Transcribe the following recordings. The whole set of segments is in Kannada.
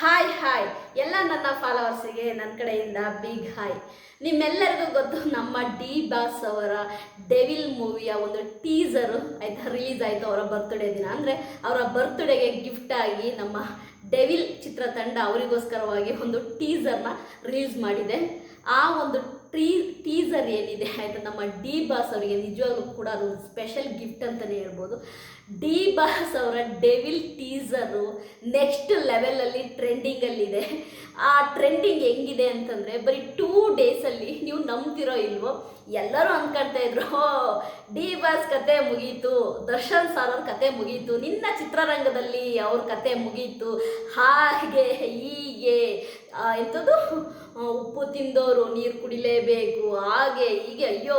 ಹಾಯ್ ಹಾಯ್ ಎಲ್ಲ ನನ್ನ ಫಾಲೋವರ್ಸಿಗೆ ನನ್ನ ಕಡೆಯಿಂದ ಬಿಗ್ ಹಾಯ್ ನಿಮ್ಮೆಲ್ಲರಿಗೂ ಗೊತ್ತು ನಮ್ಮ ಡಿ ಬಾಸ್ ಅವರ ಡೆವಿಲ್ ಮೂವಿಯ ಒಂದು ಟೀಸರು ಆಯ್ತಾ ರಿಲೀಸ್ ಆಯಿತು ಅವರ ಬರ್ತ್ಡೇ ದಿನ. ಅಂದರೆ ಅವರ ಬರ್ತ್ಡೇಗೆ ಗಿಫ್ಟ್ ಆಗಿ ನಮ್ಮ ಡೆವಿಲ್ ಚಿತ್ರತಂಡ ಅವರಿಗೋಸ್ಕರವಾಗಿ ಒಂದು ಟೀಸರ್ನ ರಿಲೀಸ್ ಮಾಡಿದೆ. ಆ ಒಂದು ಟ್ರೀ, ಟೀಸರ್ ಏನಿದೆ ಆಯಿತಾ? ನಮ್ಮ ಡಿ ಬಾಸ್ ಅವರಿಗೆ ನಿಜವಾಗ್ಲೂ ಕೂಡ ಅದು ಸ್ಪೆಷಲ್ ಗಿಫ್ಟ್ ಅಂತಲೇ ಹೇಳ್ಬೋದು. ಡಿ ಬಾಸ್ ಅವರ ಡೆವಿಲ್ ಟೀಸರು ನೆಕ್ಸ್ಟ್ ಲೆವೆಲಲ್ಲಿ ಟ್ರೆಂಡಿಂಗಲ್ಲಿದೆ ಆ ಟ್ರೆಂಡಿಂಗ್ ಹೆಂಗಿದೆ ಅಂತಂದರೆ ಬರೀ ಟೂ ಡೇಸಲ್ಲಿ ನೀವು ನಂಬ್ತಿರೋ ಇಲ್ವೋ, ಎಲ್ಲರೂ ಅಂದ್ಕೊಳ್ತಾ ಇದ್ರು ಡಿ ಬಾಸ್ ಕತೆ ಮುಗೀತು, ದರ್ಶನ್ ಸರ್ ಅವ್ರ ಕತೆ ಮುಗೀತು, ನಿನ್ನ ಚಿತ್ರರಂಗದಲ್ಲಿ ಅವ್ರ ಕತೆ ಮುಗೀತು, ಹಾಗೆ ಆ, ಎಂಥದ್ದು ಆ, ಉಪ್ಪು ತಿಂದವರು, ನೀರು ಕುಡಿಲೇಬೇಕು. ಹಾಗೆ ಹೀಗೆ ಅಯ್ಯೋ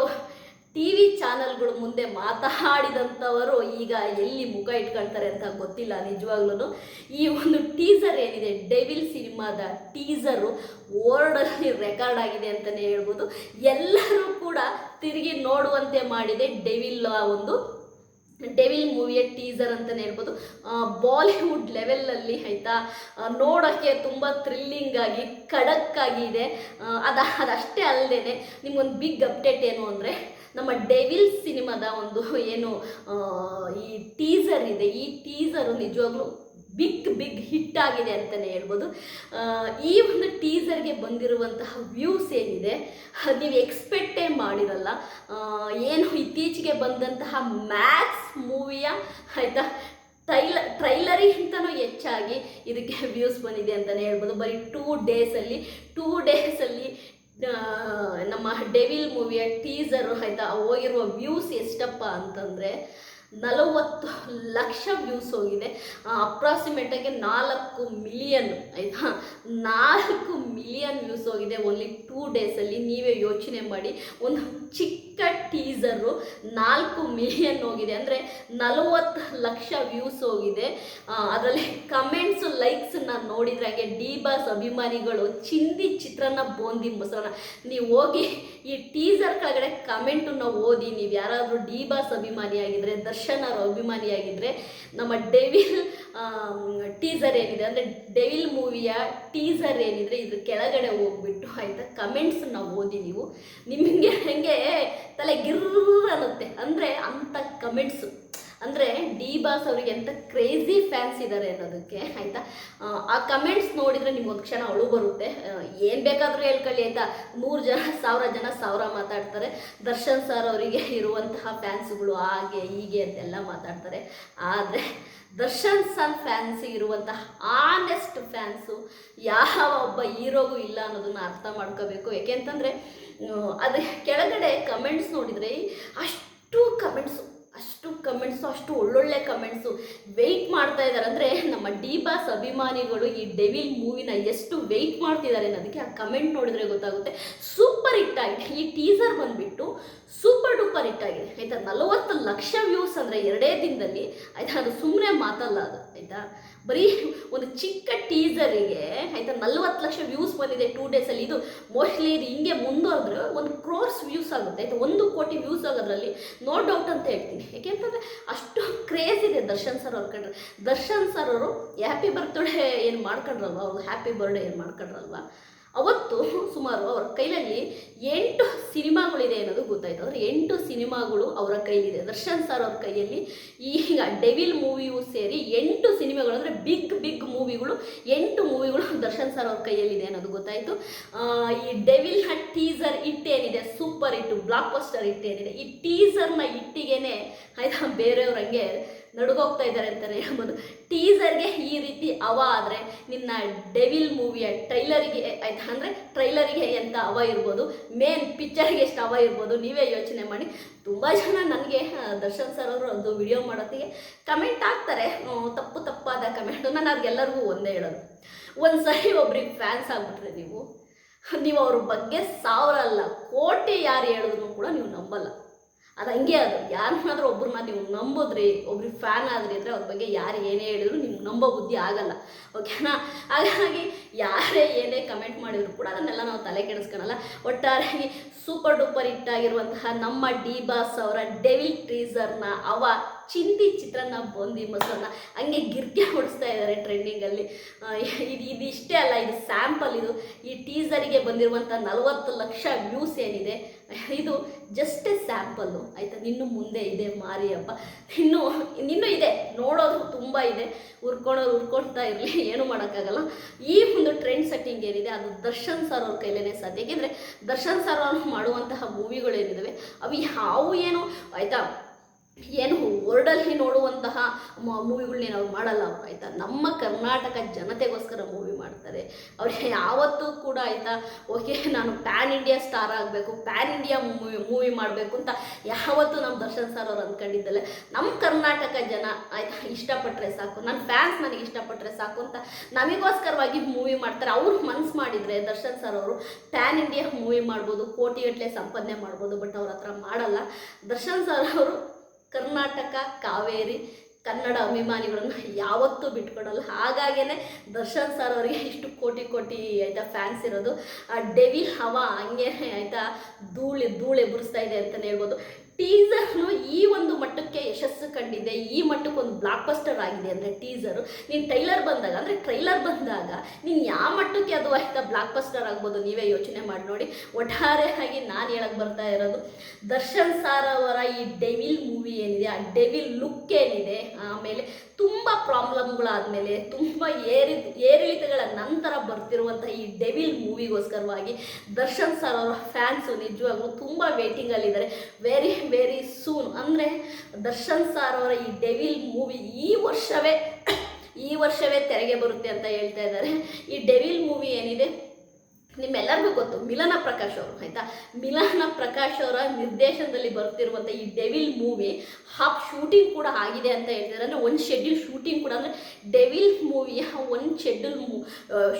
ಟಿ ವಿ ಚಾನಲ್ಗಳು ಮುಂದೆ ಮಾತಾಡಿದಂಥವರು ಈಗ ಎಲ್ಲಿ ಮುಖ ಇಟ್ಕೊಳ್ತಾರೆ ಅಂತ ಗೊತ್ತಿಲ್ಲ ನಿಜವಾಗ್ಲೂ ಈ ಒಂದು ಟೀಸರ್ ಏನಿದೆ? ಡೆವಿಲ್ ಸಿನಿಮಾದ ಟೀಸರು ವರ್ಲ್ಡಲ್ಲಿ ರೆಕಾರ್ಡ್ ಆಗಿದೆ ಅಂತಲೇ ಹೇಳ್ಬೋದು. ಎಲ್ಲರೂ ಕೂಡ ತಿರುಗಿ ನೋಡುವಂತೆ ಮಾಡಿದೆ ಡೆವಿಲ್ ಒಂದು ಡೆವಿಲ್ ಮೂವಿಯ ಟೀಸರ್ ಅಂತಲೇ ಹೇಳ್ಬೋದು. ಬಾಲಿವುಡ್ ಲೆವೆಲಲ್ಲಿ ಆಯಿತಾ ನೋಡೋಕ್ಕೆ ತುಂಬ ಥ್ರಿಲ್ಲಿಂಗ್ ಆಗಿ ಖಡಕ್ ಆಗಿದೆ ಅದ, ಅದಷ್ಟೇ ಅಲ್ಲದೆ ನಿಮ್ಗೊಂದು ಬಿಗ್ ಅಪ್ಡೇಟ್ ಏನು ಅಂದರೆ, ನಮ್ಮ ಡೆವಿಲ್ ಸಿನಿಮಾದ ಒಂದು ಏನು ಈ ಟೀಸರ್ ಇದೆ. ಈ ಟೀಸರು ನಿಜವಾಗ್ಲೂ ಬಿಗ್ ಬಿಗ್ ಹಿಟ್ ಆಗಿದೆ ಅಂತಲೇ ಹೇಳ್ಬೋದು. ಈ ಒಂದು ಟೀಸರ್ಗೆ ಬಂದಿರುವಂತಹ ವ್ಯೂಸ್ ಏನಿದೆ ನೀವು ಎಕ್ಸ್ಪೆಕ್ಟೇ ಮಾಡಿರಲ್ಲ. ಏನು ಇತ್ತೀಚೆಗೆ ಬಂದಂತಹ ಮ್ಯಾಕ್ಸ್ ಮೂವಿಯ ಆಯಿತಾ ಟ್ರೈಲ ಟ್ರೈಲರಿಗಿಂತನೂ ಹೆಚ್ಚಾಗಿ ಇದಕ್ಕೆ ವ್ಯೂಸ್ ಬಂದಿದೆ ಅಂತಲೇ ಹೇಳ್ಬೋದು. ಬರೀ ಟೂ ಡೇಸಲ್ಲಿ ಟೂ ಡೇಸಲ್ಲಿ ನಮ್ಮ ಡೆವಿಲ್ ಮೂವಿಯ ಟೀಸರು ಆಯಿತಾ, ಹೋಗಿರುವ ವ್ಯೂಸ್ ಎಷ್ಟಪ್ಪ ಅಂತಂದರೆ ನಲವತ್ತು ಲಕ್ಷ ವ್ಯೂಸ್ ಹೋಗಿದೆ. ಅಪ್ರಾಕ್ಸಿಮೇಟಾಗಿ ನಾಲ್ಕು ಮಿಲಿಯನ್ ಆಯಿತಾ? ನಾಲ್ಕು ಮಿಲಿಯನ್ ವ್ಯೂಸ್ ಹೋಗಿದೆ ಓನ್ಲಿ ಟೂ ಡೇಸಲ್ಲಿ ನೀವೇ ಯೋಚನೆ ಮಾಡಿ. ಒಂದು ಚಿಕ್ಕ ಟೀಸರು ನಾಲ್ಕು ಮಿಲಿಯನ್ ಹೋಗಿದೆ. ಅಂದರೆ ನಲವತ್ತು ಲಕ್ಷ ವ್ಯೂಸ್ ಹೋಗಿದೆ. ಅದರಲ್ಲಿ ಕಮೆಂಟ್ಸು ಲೈಕ್ಸನ್ನ ನೋಡಿದ್ರೆ ಹಾಗೆ ಡಿ ಬಾಸ್ ಅಭಿಮಾನಿಗಳು, ಚಿಂದಿ, ಚಿತ್ರಾನ್ನ, ಬೋಂದಿ, ಮೊಸರನ್ನ. ನೀವು ಹೋಗಿ ಈ ಟೀಸರ್ ಕೆಳಗಡೆ ಕಮೆಂಟನ್ನು ಓದಿ. ನೀವು ಯಾರಾದರೂ ಡಿ ಬಾಸ್ ಅಭಿಮಾನಿಯಾಗಿದ್ದರೆ ದರ್ಶನ್ ಅವ್ರ ಅಭಿಮಾನಿಯಾಗಿದ್ದರೆ ನಮ್ಮ ಡೆವಿಲ್ ಟೀಸರ್ ಏನಿದೆ, ಅಂದರೆ ಡೆವಿಲ್ ಮೂವಿಯ ಟೀಸರ್ ಏನಿದ್ರೆ ಇದ್ರ ಕೆಳಗಡೆ ಹೋಗ್ಬಿಟ್ಟು ಆಯಿತಾ ಕಮೆಂಟ್ಸನ್ನ ಓದಿ ನೀವು. ನಿಮಗೆ ಹೆಂಗೆ ತಲೆ ಗಿರ್ ಅನ್ನುತ್ತೆ. ಅಂದರೆ ಅಂಥ ಕಮೆಂಟ್ಸು ಅಂದರೆ ಡಿ ಬಾಸ್ ಅವರಿಗೆ ಎಂಥ ಕ್ರೇಜಿ ಫ್ಯಾನ್ಸ್ ಇದ್ದಾರೆ ಅನ್ನೋದಕ್ಕೆ, ಆಯಿತಾ? ಆ ಕಮೆಂಟ್ಸ್ ನೋಡಿದರೆ ನಿಮ್ಗೊಂದು ಕ್ಷಣ ಅಳು ಬರುತ್ತೆ. ಏನು ಬೇಕಾದರೂ ಹೇಳ್ಕೊಳ್ಳಿ, ಆಯಿತಾ? ನೂರು ಜನ, ಸಾವಿರ ಜನ, ಸಾವಿರ ಮಾತಾಡ್ತಾರೆ. ದರ್ಶನ್ ಸರ್ ಅವರಿಗೆ ಇರುವಂತಹ ಫ್ಯಾನ್ಸ್ಗಳು ಹಾಗೆ, ಹೀಗೆ ಅಂತೆಲ್ಲ ಮಾತಾಡ್ತಾರೆ. ಆದರೆ ದರ್ಶನ್ ಸರ್ ಫ್ಯಾನ್ಸ್ ಇರುವಂತಹ ಆನೆಸ್ಟ್ ಫ್ಯಾನ್ಸು ಯಾವ ಒಬ್ಬ ಹೀರೋಗೂ ಇಲ್ಲ ಅನ್ನೋದನ್ನ ಅರ್ಥ ಮಾಡ್ಕೋಬೇಕು. ಯಾಕೆಂತಂದರೆ ಅದು ಕೆಳಗಡೆ ಕಮೆಂಟ್ಸ್ ನೋಡಿದರೆ ಅಷ್ಟು ಅಷ್ಟು ಒಳ್ಳೊಳ್ಳೆ ಕಮೆಂಟ್ಸು ವೆಯ್ಟ್ ಮಾಡ್ತಾ ಇದ್ದಾರೆ. ಅಂದರೆ ನಮ್ಮ ಡಿ ಬಾಸ್ ಅಭಿಮಾನಿಗಳು ಈ ಡೆವಿಲ್ ಮೂವಿನ ಎಷ್ಟು ವೆಯ್ಟ್ ಮಾಡ್ತಿದ್ದಾರೆ ಅನ್ನೋದಕ್ಕೆ ಆ ಕಮೆಂಟ್ ನೋಡಿದರೆ ಗೊತ್ತಾಗುತ್ತೆ. ಸೂಪರ್ ಹಿಟ್ ಈ ಟೀಸರ್ ಬಂದುಬಿಟ್ಟು ಸೂಪರ್ ಡೂಪರ್ ಹಿಟ್ ಆಗಿದೆ, ಆಯಿತಾ? ನಲವತ್ತು ಲಕ್ಷ ವ್ಯೂಸ್ ಅಂದರೆ ಎರಡೇ ದಿನದಲ್ಲಿ, ಆಯ್ತಾ? ಅದು ಸುಮ್ಮನೆ ಮಾತಲ್ಲ ಅದು, ಆಯಿತಾ? ಬರೀ ಒಂದು ಚಿಕ್ಕ ಟೀಸರಿಗೆ ಆಯಿತಾ? ನಲ್ವತ್ತು ಲಕ್ಷ ವ್ಯೂಸ್ ಬಂದಿದೆ ಟೂ ಡೇಸಲ್ಲಿ ಇದು ಮೋಸ್ಟ್ಲಿ ಇದು ಹಿಂಗೆ ಮುಂದುವರೆದ್ರೆ ಒಂದು ಕ್ರೋರ್ಸ್ ವ್ಯೂಸ್ ಆಗುತ್ತೆ, ಆಯಿತಾ? ಒಂದು ಕೋಟಿ ವ್ಯೂಸ್ ಆಗೋದ್ರಲ್ಲಿ ನೋ ಡೌಟ್ ಅಂತ ಹೇಳ್ತೀನಿ. ಯಾಕೆಂತಂದರೆ ಅಷ್ಟು ಕ್ರೇಜ್ ಇದೆ ದರ್ಶನ್ ಸರ್ ಅವ್ರ ಕಂಡ್ರೆ. ದರ್ಶನ್ ಸರ್ ಅವರು ಹ್ಯಾಪಿ ಬರ್ತ್ಡೇ ಏನು ಮಾಡ್ಕೊಂಡ್ರಲ್ವ? ಅವರು ಹ್ಯಾಪಿ ಬರ್ಡೇ ಏನು ಮಾಡ್ಕೊಂಡ್ರಲ್ವ? ಅವತ್ತು ಸುಮಾರು ಅವರ ಕೈಯಲ್ಲಿ ಎಂಟು ಸಿನಿಮಾಗಳಿದೆ ಅನ್ನೋದು ಗೊತ್ತಾಯ್ತು. ಅಂದರೆ ಎಂಟು ಸಿನಿಮಾಗಳು ಅವರ ಕೈಲಿದೆ. ದರ್ಶನ್ ಸರ್ ಅವ್ರ ಕೈಯಲ್ಲಿ ಈಗ ಡೆವಿಲ್ ಮೂವಿಯೂ ಸೇರಿ ಎಂಟು ಸಿನಿಮಾಗಳು, ಅಂದರೆ ಬಿಗ್ ಬಿಗ್ ಮೂವಿಗಳು, ಎಂಟು ಮೂವಿಗಳು ದರ್ಶನ್ ಸರ್ ಅವ್ರ ಕೈಯಲ್ಲಿದೆ ಅನ್ನೋದು ಗೊತ್ತಾಯಿತು. ಈ ಡೆವಿಲ್ನ ಟೀಸರ್ ಇಟ್ಟೇನಿದೆ ಸೂಪರ್ ಇಟ್ಟು ಬ್ಲಾಕ್ ಬಸ್ಟರ್ ಇಟ್ಟೇನಿದೆ ಈ ಟೀಸರ್ನ ಇಟ್ಟಿಗೆನೆ ಆಯ್ತಾ ಬೇರೆಯವ್ರಂಗೆ ನಡುಗೋಗ್ತಾ ಇದ್ದಾರೆ ಅಂತಲೇ ಹೇಳ್ಬೋದು ಟೀಸರ್ಗೆ ಈ ರೀತಿ ಅವ ಆದರೆ ನಿನ್ನ ಡೆವಿಲ್ ಮೂವಿಯ ಟ್ರೈಲರಿಗೆ ಆಯ್ತಾ ಅಂದರೆ ಟ್ರೈಲರಿಗೆ ಎಂಥ ಅವ ಇರ್ಬೋದು ಮೇನ್ ಪಿಕ್ಚರ್ಗೆ ಎಷ್ಟು ಅವ ಇರ್ಬೋದು, ನೀವೇ ಯೋಚನೆ ಮಾಡಿ. ತುಂಬ ಜನ ನನಗೆ ದರ್ಶನ್ ಸರ್ ಅವರು ಒಂದು ವಿಡಿಯೋ ಮಾಡೋತ್ತಿಗೆ ಕಮೆಂಟ್ ಹಾಕ್ತಾರೆ. ತಪ್ಪು ತಪ್ಪಾದ ಕಮೆಂಟ್ ನಾನು ಅವ್ರಿಗೆಲ್ಲರಿಗೂ ಒಂದೇ ಹೇಳೋದು. ಒಂದು ಸರಿ ಒಬ್ರಿಗೆ ಫ್ಯಾನ್ಸ್ ಆಗಿಬಿಟ್ರೆ ನೀವು ನೀವು ಅವ್ರ ಬಗ್ಗೆ ಸಾವಿರ ಅಲ್ಲ ಕೋಟಿ ಯಾರು ಹೇಳಿದ್ರು ಕೂಡ ನೀವು ನಂಬಲ್ಲ. ಅದು ಹಂಗೆ ಅದು. ಯಾರನ್ನಾದ್ರೂ ಒಬ್ರನ್ನ ನೀವು ನಂಬೋದ್ರಿ, ಒಬ್ರಿಗೆ ಫ್ಯಾನ್ ಆದ್ರಿ ಅಂದರೆ ಅವ್ರ ಬಗ್ಗೆ ಯಾರು ಏನೇ ಹೇಳಿದ್ರು ನಿಮ್ಗೆ ನಂಬೋ ಬುದ್ಧಿ ಆಗಲ್ಲ. ಓಕೆನಾ ಹಾಗಾಗಿ ಯಾರೇ ಏನೇ ಕಮೆಂಟ್ ಮಾಡಿದ್ರು ಕೂಡ ಅದನ್ನೆಲ್ಲ ನಾವು ತಲೆ ಕೆಡಿಸ್ಕೊಳಲ್ಲ. ಒಟ್ಟಾರೆಯಾಗಿ ಸೂಪರ್ ಡೂಪರ್ ಹಿಟ್ ಆಗಿರುವಂತಹ ನಮ್ಮ ಡಿ ಬಾಸ್ ಅವರ ಡೆವಿಲ್ ಟ್ರೀಸರ್ನ ಅವ ಚಿಂದಿ ಚಿತ್ರನ್ನ ಬೂಂದಿ ಮೊಸರನ್ನ ಹಂಗೆ ಗಿರ್ಗೆ ಹೊಡಿಸ್ತಾ ಇದ್ದಾರೆ ಟ್ರೆಂಡಿಂಗಲ್ಲಿ ಇದು ಇದು ಇಷ್ಟೇ ಅಲ್ಲ, ಇದು ಸ್ಯಾಂಪಲ್ ಇದು. ಈ ಟೀಸರಿಗೆ ಬಂದಿರುವಂಥ ನಲವತ್ತು ಲಕ್ಷ ವ್ಯೂಸ್ ಏನಿದೆ, ಇದು ಜಸ್ಟ್ ಸ್ಯಾಂಪಲ್ಲು ಆಯಿತಾ? ಇನ್ನು ಮುಂದೆ ಇದೆ ಮಾರಿ ಹಬ್ಬ ಇನ್ನು, ಇನ್ನೂ ಇದೆ. ನೋಡೋದು ತುಂಬ ಇದೆ. ಉರ್ಕೊಳೋರು ಉರ್ಕೊಳ್ತಾ ಇರಲಿ, ಏನು ಮಾಡೋಕ್ಕಾಗಲ್ಲ. ಈ ಒಂದು ಟ್ರೆಂಡ್ ಸೆಟ್ಟಿಂಗ್ ಏನಿದೆ, ಅದು ದರ್ಶನ್ ಸರ್ ಅವ್ರ ಕೈಲೇ ಸಾಧ್ಯ. ಏಕೆಂದರೆ ದರ್ಶನ್ ಸರ್ ಅವರು ಮಾಡುವಂತಹ ಮೂವಿಗಳು ಏನಿದ್ದಾವೆ ಅವು ಯಾವು ಏನು, ಆಯಿತಾ? ಏನು ವರ್ಲ್ಡಲ್ಲಿ ನೋಡುವಂತಹ ಮೂವಿಗಳನ್ನೇನು ಅವ್ರು ಮಾಡಲ್ಲ ಅವ್ರು, ಆಯಿತಾ? ನಮ್ಮ ಕರ್ನಾಟಕ ಜನತೆಗೋಸ್ಕರ ಮೂವಿ ಮಾಡ್ತಾರೆ. ಅವ್ರು ಯಾವತ್ತೂ ಕೂಡ, ಆಯಿತಾ? ಓಕೆ, ನಾನು ಪ್ಯಾನ್ ಇಂಡಿಯಾ ಸ್ಟಾರ್ ಆಗಬೇಕು ಪ್ಯಾನ್ ಇಂಡಿಯಾ ಮೂವಿ ಮೂವಿ ಮಾಡಬೇಕು ಅಂತ ಯಾವತ್ತೂ ನಮ್ಮ ದರ್ಶನ್ ಸರ್ ಅವ್ರು ಅಂದ್ಕೊಂಡಿದ್ದಲ್ಲ. ನಮ್ಮ ಕರ್ನಾಟಕ ಜನ, ಆಯಿತಾ? ಇಷ್ಟಪಟ್ಟರೆ ಸಾಕು. ನನ್ನ ಫ್ಯಾನ್ಸ್ ನನಗೆ ಇಷ್ಟಪಟ್ಟರೆ ಸಾಕು ಅಂತ ನಮಗೋಸ್ಕರವಾಗಿ ಮೂವಿ ಮಾಡ್ತಾರೆ. ಅವ್ರು ಮನ್ಸು ಮಾಡಿದರೆ ದರ್ಶನ್ ಸರ್ ಅವರು ಪ್ಯಾನ್ ಇಂಡಿಯಾ ಮೂವಿ ಮಾಡ್ಬೋದು ಕೋಟಿಗಟ್ಟಲೆ ಸಂಪಾದನೆ ಮಾಡ್ಬೋದು ಬಟ್ ಅವ್ರ ಹತ್ರ ಮಾಡಲ್ಲ. ದರ್ಶನ್ ಸರ್ ಅವರು ಕರ್ನಾಟಕ, ಕಾವೇರಿ, ಕನ್ನಡ ಅಭಿಮಾನಿಗಳನ್ನು ಯಾವತ್ತೂ ಬಿಟ್ಕೊಡಲ್ಲ. ಹಾಗಾಗೇ ದರ್ಶನ್ ಸರ್ ಅವರಿಗೆ ಇಷ್ಟು ಕೋಟಿ ಕೋಟಿ ಆಯಿತಾ ಫ್ಯಾನ್ಸ್ ಇರೋದು. ಆ ಡೆವಿಲ್ ಹವಾ ಹಂಗೆ ಆಯಿತಾ ಧೂಳಿ, ಧೂಳೆ ಎಬ್ಬರಿಸ್ತಾ ಇದೆ ಅಂತಲೇ ಹೇಳ್ಬೋದು. ಟೀಸರ್ನು ಈ ಒಂದು ಮಟ್ಟಕ್ಕೆ ಯಶಸ್ಸು ಕಂಡಿದೆ. ಈ ಮಟ್ಟಕ್ಕೆ ಒಂದು ಬ್ಲಾಕ್ ಬಸ್ಟರ್ ಆಗಿದೆ ಅಂದರೆ ಟೀಸರು ನೀನು ಟ್ರೈಲರ್ ಬಂದಾಗ, ಅಂದರೆ ಟ್ರೈಲರ್ ಬಂದಾಗ ನೀನು ಯಾವ ಮಟ್ಟಕ್ಕೆ ಅದು ಆಯ್ತಾ ಬ್ಲಾಕ್ ಬಸ್ಟರ್ ಆಗ್ಬೋದು ನೀವೇ ಯೋಚನೆ ಮಾಡಿ ನೋಡಿ. ಒಟ್ಟಾರೆಯಾಗಿ ನಾನು ಹೇಳಕ್ಕೆ ಬರ್ತಾ ಇರೋದು, ದರ್ಶನ್ ಸಾರ್ ಅವರ ಈ ಡೆವಿಲ್ ಮೂವಿ ಏನಿದೆ, ಆ ಡೆವಿಲ್ ಲುಕ್ ಏನಿದೆ, ಆಮೇಲೆ ತುಂಬ ಪ್ರಾಬ್ಲಮ್ಗಳಾದಮೇಲೆ ತುಂಬ ಏರಿ, ಏರಿಳಿತಗಳ ನಂತರ ಬರ್ತಿರುವಂಥ ಈ ಡೆವಿಲ್ ಮೂವಿಗೋಸ್ಕರವಾಗಿ ದರ್ಶನ್ ಸರ್ ಅವರ ಫ್ಯಾನ್ಸು ನಿಜವಾಗ್ಲೂ ತುಂಬ ವೇಟಿಂಗಲ್ಲಿದ್ದಾರೆ ವೆರಿ ವೆರಿ ಸೂನ್ ಅಂದರೆ ದರ್ಶನ್ ಸಾರ್ ಅವರ ಈ ಡೆವಿಲ್ ಮೂವಿ ಈ ವರ್ಷವೇ ಈ ವರ್ಷವೇ ತೆರೆಗೆ ಬರುತ್ತೆ ಅಂತ ಹೇಳ್ತಾ ಇದ್ದಾರೆ. ಈ ಡೆವಿಲ್ ಮೂವಿ ಏನಿದೆ? ನಿಮ್ಮೆಲ್ಲರಿಗೂ ಗೊತ್ತು, ಮಿಲನ ಪ್ರಕಾಶ್ ಅವರು, ಆಯಿತಾ? ಮಿಲನ ಪ್ರಕಾಶ್ ಅವರ ನಿರ್ದೇಶನದಲ್ಲಿ ಬರ್ತಿರುವಂಥ ಈ ಡೆವಿಲ್ ಮೂವಿ, ಹಾಫ್ ಶೂಟಿಂಗ್ ಕೂಡ ಆಗಿದೆ ಅಂತ ಹೇಳ್ತಿದ್ದಾರೆ ಅಂದರೆ ಒಂದು ಶೆಡ್ಯೂಲ್ ಶೂಟಿಂಗ್ ಕೂಡ, ಅಂದರೆ ಡೆವಿಲ್ ಮೂವಿಯ ಒಂದು ಶೆಡ್ಯೂಲ್ ಮೂ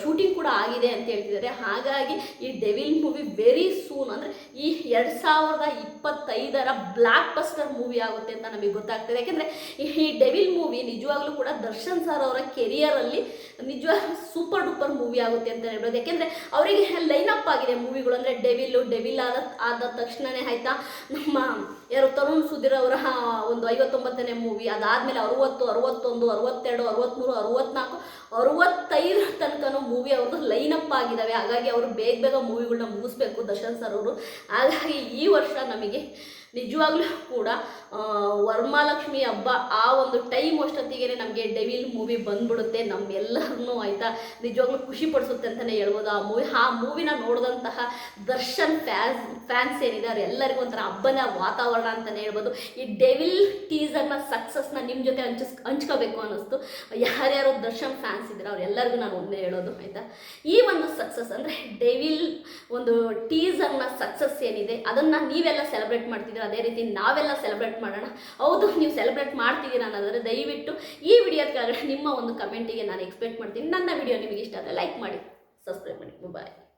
ಶೂಟಿಂಗ್ ಕೂಡ ಆಗಿದೆ ಅಂತ ಹೇಳ್ತಿದ್ದಾರೆ. ಹಾಗಾಗಿ ಈ ಡೆವಿಲ್ ಮೂವಿ ವೆರಿ ಸೂನ್ ಅಂದರೆ ಈ ಎರಡು ಸಾವಿರದ ಇಪ್ಪತ್ತೈದರ ಬ್ಲ್ಯಾಕ್ ಬಸ್ಟರ್ ಮೂವಿ ಆಗುತ್ತೆ ಅಂತ ನಮಗೆ ಗೊತ್ತಾಗ್ತದೆ. ಯಾಕೆಂದರೆ ಈ ಡೆವಿಲ್ ಮೂವಿ ನಿಜವಾಗ್ಲೂ ಕೂಡ ದರ್ಶನ್ ಸರ್ ಅವರ ಕೆರಿಯರಲ್ಲಿ ನಿಜವಾಗ್ಲೂ ಸೂಪರ್ ಡೂಪರ್ ಮೂವಿ ಆಗುತ್ತೆ ಅಂತ ಹೇಳ್ಬೋದು. ಯಾಕೆಂದರೆ ಅವರಿಗೆ ಲೈನ್ ಅಪ್ ಆಗಿದೆ ಮೂವಿಗಳು. ಅಂದರೆ ಡೆವಿಲು ಡೆವಿಲ್ ಆದ ಆದ ತಕ್ಷಣವೇ ಆಯಿತಾ? ನಮ್ಮ ಯಾರು ತರುಣ್ ಸುಧೀರ್ ಅವರ ಒಂದು ಐವತ್ತೊಂಬತ್ತನೇ ಮೂವಿ ಅದಾದಮೇಲೆ ಅರುವತ್ತು, ಅರುವತ್ತೊಂದು, ಅರುವತ್ತೆರಡು ಅರುವತ್ತ್ಮೂರು ಅರುವತ್ನಾಲ್ಕು, ಅರುವತ್ತೈದರ ತನಕನೂ ಮೂವಿ ಅವ್ರದ್ದು ಲೈನ್ ಅಪ್ ಆಗಿದ್ದಾವೆ ಹಾಗಾಗಿ ಅವರು ಬೇಗ ಬೇಗ ಮೂವಿಗಳನ್ನ ಮುಗಿಸ್ಬೇಕು ದರ್ಶನ್ ಸರ್ ಅವರು. ಹಾಗಾಗಿ ಈ ವರ್ಷ ನಮಗೆ ನಿಜವಾಗ್ಲೂ ಕೂಡ ವರ್ಮಾಲಕ್ಷ್ಮಿ ಹಬ್ಬ ಆ ಒಂದು ಟೈಮ್ ಅಷ್ಟೊತ್ತಿಗೆ ನಮಗೆ ಡೆವಿಲ್ ಮೂವಿ ಬಂದ್ಬಿಡುತ್ತೆ. ನಮ್ಮೆಲ್ಲರನ್ನೂ ಆಯಿತಾ ನಿಜವಾಗ್ಲೂ ಖುಷಿ ಪಡಿಸುತ್ತೆ ಅಂತಲೇ ಹೇಳ್ಬೋದು. ಆ ಮೂವಿ ಆ ಮೂವಿನ ನೋಡಿದಂತಹ ದರ್ಶನ್ ಫ್ಯಾನ್ಸ್ ಫ್ಯಾನ್ಸ್ ಏನಿದೆ ಎಲ್ಲರಿಗೂ ಒಂಥರ ಹಬ್ಬನ ವಾತಾವರಣ ಅಂತಲೇ ಹೇಳ್ಬೋದು. ಈ ಡೆವಿಲ್ ಟೀಸರ್ನ ಸಕ್ಸಸ್ನ ನಿಮ್ಮ ಜೊತೆ ಹಂಚಿಸ್, ಹಂಚ್ಕೋಬೇಕು ಅನ್ನಿಸ್ತು. ಯಾರ್ಯಾರು ದರ್ಶನ್ ಫ್ಯಾನ್ಸ್ ಇದ್ದಾರೆ ಅವರೆಲ್ಲರಿಗೂ ನಾನು ಒಂದೇ ಹೇಳೋದು, ಆಯಿತಾ? ಈ ಒಂದು ಸಕ್ಸಸ್ ಅಂದರೆ ಡೆವಿಲ್ ಒಂದು ಟೀಸರ್ನ ಸಕ್ಸಸ್ ಏನಿದೆ, ಅದನ್ನು ನೀವೆಲ್ಲ ಸೆಲೆಬ್ರೇಟ್ ಮಾಡ್ತಿದ್ದೀರ? ಅದೇ ರೀತಿ ನಾವೆಲ್ಲ ಸೆಲೆಬ್ರೇಟ್ ಮಾಡೋಣ. ಹೌದು, ನೀವು ಸೆಲೆಬ್ರೇಟ್ ಮಾಡ್ತಿದ್ದೀರಾ ಅನ್ನೋದಾದರೆ ದಯವಿಟ್ಟು ಈ ವಿಡಿಯೋದ ಕೆಳಗಡೆ ನಿಮ್ಮ ಒಂದು ಕಮೆಂಟಿಗೆ ನಾನು ಎಕ್ಸ್ಪೆಕ್ಟ್ ಮಾಡ್ತೀನಿ. ನನ್ನ ವಿಡಿಯೋ ನಿಮಗೆ ಇಷ್ಟ ಆದರೆ ಲೈಕ್ ಮಾಡಿ ಸಬ್ಸ್ಕ್ರೈಬ್ ಮಾಡಿ. ಬಾಯ್